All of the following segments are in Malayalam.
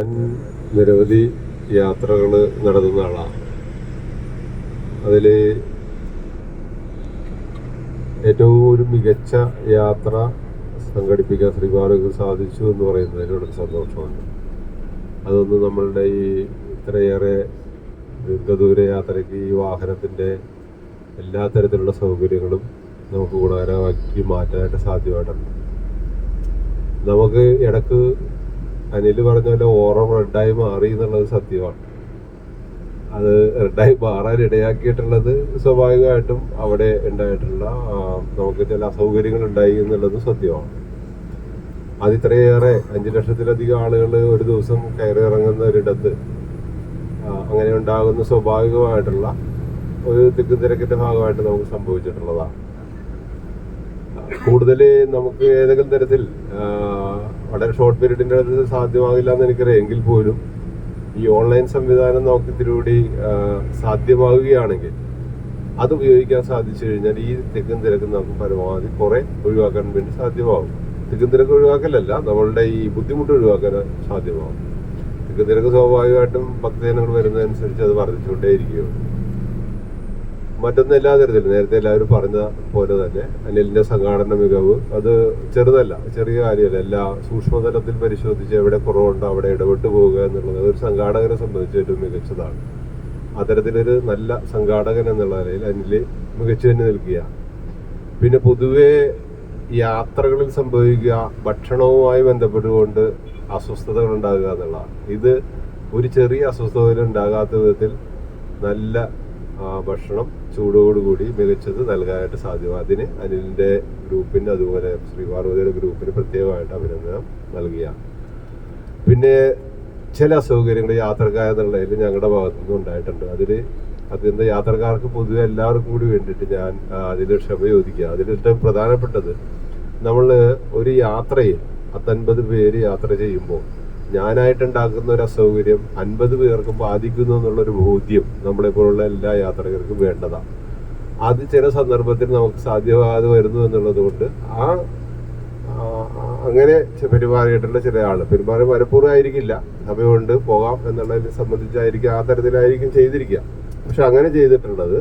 ഞാൻ നിരവധി യാത്രകൾ നടത്തുന്ന ആളാണ് അതിൽ ഏറ്റവും ഒരു മികച്ച യാത്ര സംഘടിപ്പിക്കാൻ ശ്രീബാലക്ക് സാധിച്ചു എന്ന് പറയുന്നതിൽ വളരെ സന്തോഷമുണ്ട് അതൊന്ന് നമ്മളുടെ ഈ ഇത്രയേറെ ദീർഘദൂര യാത്രയ്ക്ക് ഈ വാഹനത്തിന്റെ എല്ലാ തരത്തിലുള്ള സൗകര്യങ്ങളും നമുക്ക് ഗുണകരമാക്കി മാറ്റാനായിട്ട് സാധ്യമായിട്ടുണ്ട്. നമുക്ക് ഇടയ്ക്ക് അനിൽ പറഞ്ഞ പോലെ ഓറം റെഡായി മാറി എന്നുള്ളത് സത്യമാണ്. അത് റെഡായി മാറാൻ ഇടയാക്കിയിട്ടുള്ളത് സ്വാഭാവികമായിട്ടും അവിടെ ഉണ്ടായിട്ടുള്ള നമുക്ക് ചില അസൗകര്യങ്ങൾ ഉണ്ടായി എന്നുള്ളത് സത്യമാണ്. അത് ഇത്രയേറെ അഞ്ചു ലക്ഷത്തിലധികം ആളുകൾ ഒരു ദിവസം കയറി ഇറങ്ങുന്ന ഒരിടത്ത് അങ്ങനെ ഉണ്ടാകുന്ന സ്വാഭാവികമായിട്ടുള്ള ഒരു തിക്കും തിരക്കിന്റെ ഭാഗമായിട്ട് നമുക്ക് സംഭവിച്ചിട്ടുള്ളതാണ്. കൂടുതൽ നമുക്ക് ഏതെങ്കിലും തരത്തിൽ വളരെ ഷോർട്ട് പീരീഡിന്റെ അടുത്ത് സാധ്യമാകില്ല എന്ന് എനിക്കറിയാം. എങ്കിൽ പോലും ഈ ഓൺലൈൻ സംവിധാനം നോക്കി ഇതിലൂടെ സാധ്യമാവുകയാണെങ്കിൽ അത് ഉപയോഗിക്കാൻ സാധിച്ചു കഴിഞ്ഞാൽ ഈ തെക്കും തിരക്കും നമുക്ക് പരമാവധി കുറെ ഒഴിവാക്കാൻ വേണ്ടി സാധ്യമാകും. തെക്കും തിരക്ക് ഒഴിവാക്കലല്ല നമ്മളുടെ ഈ ബുദ്ധിമുട്ട് ഒഴിവാക്കാൻ സാധ്യമാവും തെക്കും തിരക്ക് സ്വാഭാവികമായിട്ടും ഭക്തജനങ്ങൾ വരുന്നതനുസരിച്ച് അത് വർദ്ധിച്ചുകൊണ്ടേയിരിക്കുകയുള്ളൂ മറ്റൊന്ന് എല്ലാ തരത്തിലും നേരത്തെ എല്ലാവരും പറഞ്ഞ പോലെ തന്നെ അനിലിന്റെ സംഘാടന മികവ് അത് ചെറുതല്ല ചെറിയ കാര്യമല്ല. എല്ലാ സൂക്ഷ്മതലത്തിൽ പരിശോധിച്ച് എവിടെ കുറവുണ്ടോ അവിടെ ഇടപെട്ട് പോവുക എന്നുള്ളത് ഒരു സംഘാടകനെ സംബന്ധിച്ച് ഏറ്റവും മികച്ചതാണ്. അത്തരത്തിലൊരു നല്ല സംഘാടകൻ എന്നുള്ള നിലയിൽ അനിൽ മികച്ചു തന്നെ നിൽക്കുക പിന്നെ പൊതുവെ യാത്രകളിൽ സംഭവിക്കുക ഭക്ഷണവുമായി ബന്ധപ്പെട്ടുകൊണ്ട് അസ്വസ്ഥതകൾ ഉണ്ടാകുക എന്നുള്ളതാണ്. ഇത് ഒരു ചെറിയ അസ്വസ്ഥതകൾ ഉണ്ടാകാത്ത വിധത്തിൽ നല്ല ഭക്ഷണം ചൂടോടുകൂടി മികച്ചത് നൽകാനായിട്ട് സാധ്യമാണ് അതിന് അനിലിന്റെ ഗ്രൂപ്പിന് അതുപോലെ ശ്രീ പാർവതിയുടെ ഗ്രൂപ്പിന് പ്രത്യേകമായിട്ട് അഭിനന്ദനം നൽകിയ. പിന്നെ ചില അസൗകര്യങ്ങൾ യാത്രക്കാരെന്നുള്ളതിൽ ഞങ്ങളുടെ ഭാഗത്തുനിന്ന് ഉണ്ടായിട്ടുണ്ട്. അതിൽ അതിന്റെ യാത്രക്കാർക്ക് പൊതുവെ എല്ലാവർക്കും കൂടി വേണ്ടിയിട്ട് ഞാൻ അതിൽ ക്ഷമ ചോദിക്കുക. അതിൽ ഏറ്റവും പ്രധാനപ്പെട്ടത് നമ്മൾ ഒരു യാത്രയിൽ പത്തൊൻപത് പേര് യാത്ര ചെയ്യുമ്പോൾ ഞാനായിട്ടുണ്ടാക്കുന്ന ഒരു അസൗകര്യം അൻപത് പേർക്കും ബാധിക്കുന്നു എന്നുള്ളൊരു ബോധ്യം നമ്മളെ പോലുള്ള എല്ലാ യാത്രികർക്കും വേണ്ടതാണ്. അത് ചില സന്ദർഭത്തിൽ നമുക്ക് സാധ്യമാകാതെ വരുന്നു എന്നുള്ളത് കൊണ്ട് ആ അങ്ങനെ പെരുമാറിയിട്ടുള്ള ചില ആൾ പെരുമാറി മനഃപൂർവമായിരിക്കില്ല. സമയമുണ്ട് പോകാം എന്നുള്ളതിനെ സംബന്ധിച്ചായിരിക്കും ആ തരത്തിലായിരിക്കും ചെയ്തിരിക്കുക. പക്ഷെ അങ്ങനെ ചെയ്തിട്ടുള്ളത്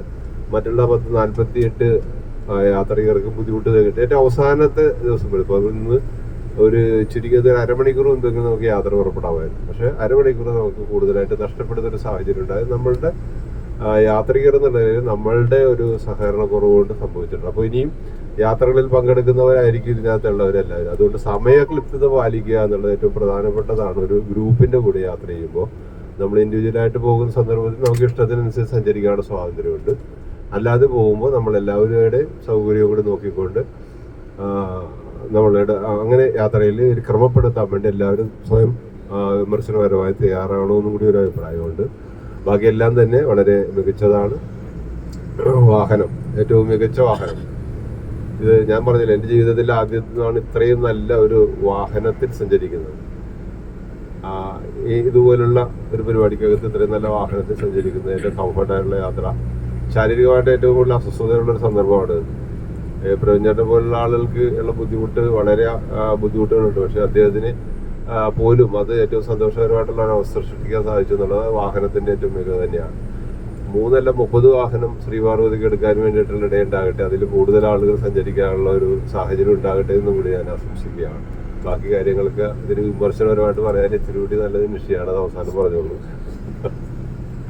മറ്റുള്ള പത്ത് നാൽപ്പത്തി എട്ട് യാത്രികർക്ക് ബുദ്ധിമുട്ട് നേരിട്ട് ഏറ്റവും അവസാനത്തെ ദിവസം വരും അതിൽ ഇന്ന് ഒരു ചുരുക്കത്തിൽ ഒരു അരമണിക്കൂർ മുമ്പെങ്കിലും നമുക്ക് യാത്ര പുറപ്പെടാമായിരുന്നു. പക്ഷെ അരമണിക്കൂർ നമുക്ക് കൂടുതലായിട്ട് നഷ്ടപ്പെടുന്ന ഒരു സാഹചര്യം ഉണ്ടായത് നമ്മളുടെ യാത്രികർ എന്നുള്ള നമ്മളുടെ ഒരു സഹകരണ കുറവുകൊണ്ട് സംഭവിച്ചിട്ടുണ്ട്. അപ്പോൾ ഇനിയും യാത്രകളിൽ പങ്കെടുക്കുന്നവരായിരിക്കും ഇതിനകത്തുള്ളവരെല്ലാവരും. അതുകൊണ്ട് സമയക്ലിപ്തത പാലിക്കുക എന്നുള്ളത് ഏറ്റവും പ്രധാനപ്പെട്ടതാണ്. ഒരു ഗ്രൂപ്പിന്റെ കൂടെ യാത്ര ചെയ്യുമ്പോൾ നമ്മൾ ഇൻഡിവിജ്വലായിട്ട് പോകുന്ന സന്ദർഭത്തിൽ നമുക്ക് ഇഷ്ടത്തിനനുസരിച്ച് സഞ്ചരിക്കാനുള്ള സ്വാതന്ത്ര്യമുണ്ട്. അല്ലാതെ പോകുമ്പോൾ നമ്മൾ എല്ലാവരുടെ കൂടി നോക്കിക്കൊണ്ട് നമ്മളുടെ അങ്ങനെ യാത്രയിൽ ഒരു ക്രമപ്പെടുത്താൻ വേണ്ടി എല്ലാവരും സ്വയം വിമർശനപരമായി തയ്യാറാകണമെന്നും കൂടി ഒരു അഭിപ്രായമുണ്ട്. ബാക്കിയെല്ലാം തന്നെ വളരെ മികച്ചതാണ്. വാഹനം ഏറ്റവും മികച്ച വാഹനം. ഇത് ഞാൻ പറഞ്ഞില്ല എന്റെ ജീവിതത്തിൽ ആദ്യമാണ് ഇത്രയും നല്ല ഒരു വാഹനത്തിൽ സഞ്ചരിക്കുന്നത്. ഇതുപോലുള്ള ഒരു പരിപാടിക്കകത്ത് ഇത്രയും നല്ല വാഹനത്തിൽ സഞ്ചരിക്കുന്നത് ഏറ്റവും കംഫർട്ടായിട്ടുള്ള യാത്ര ശാരീരികമായിട്ട് ഏറ്റവും കൂടുതൽ അസ്വസ്ഥതയുള്ള ഒരു സന്ദർഭമാണ്. പ്രവീൺചേട്ടനെ പോലുള്ള ആളുകൾക്ക് ഉള്ള ബുദ്ധിമുട്ട് വളരെ ബുദ്ധിമുട്ടുകളുണ്ട്. പക്ഷെ അദ്ദേഹത്തിന് പോലും അത് ഏറ്റവും സന്തോഷകരമായിട്ടുള്ള ഒരു അവസ്ഥ സൃഷ്ടിക്കാൻ സാധിച്ചു എന്നുള്ളത് വാഹനത്തിന്റെ ഏറ്റവും മികവ് തന്നെയാണ്. മൂന്നല്ല മുപ്പത് വാഹനം ശ്രീപാർവതിക്ക് എടുക്കാൻ വേണ്ടിയിട്ടുള്ള ഇടയുണ്ടാകട്ടെ അതിൽ കൂടുതൽ ആളുകൾ സഞ്ചരിക്കാനുള്ള ഒരു സാഹചര്യം ഉണ്ടാകട്ടെ എന്നും കൂടി ഞാൻ ആശംസിക്കുകയാണ്. ബാക്കി കാര്യങ്ങൾക്ക് ഇതിന് വിമർശനപരമായിട്ട് പറയാൻ ഇത്തിരി കൂടി നല്ലത് നിശ്ചയമാണ്. അത് അവസാനം പറഞ്ഞോളൂ.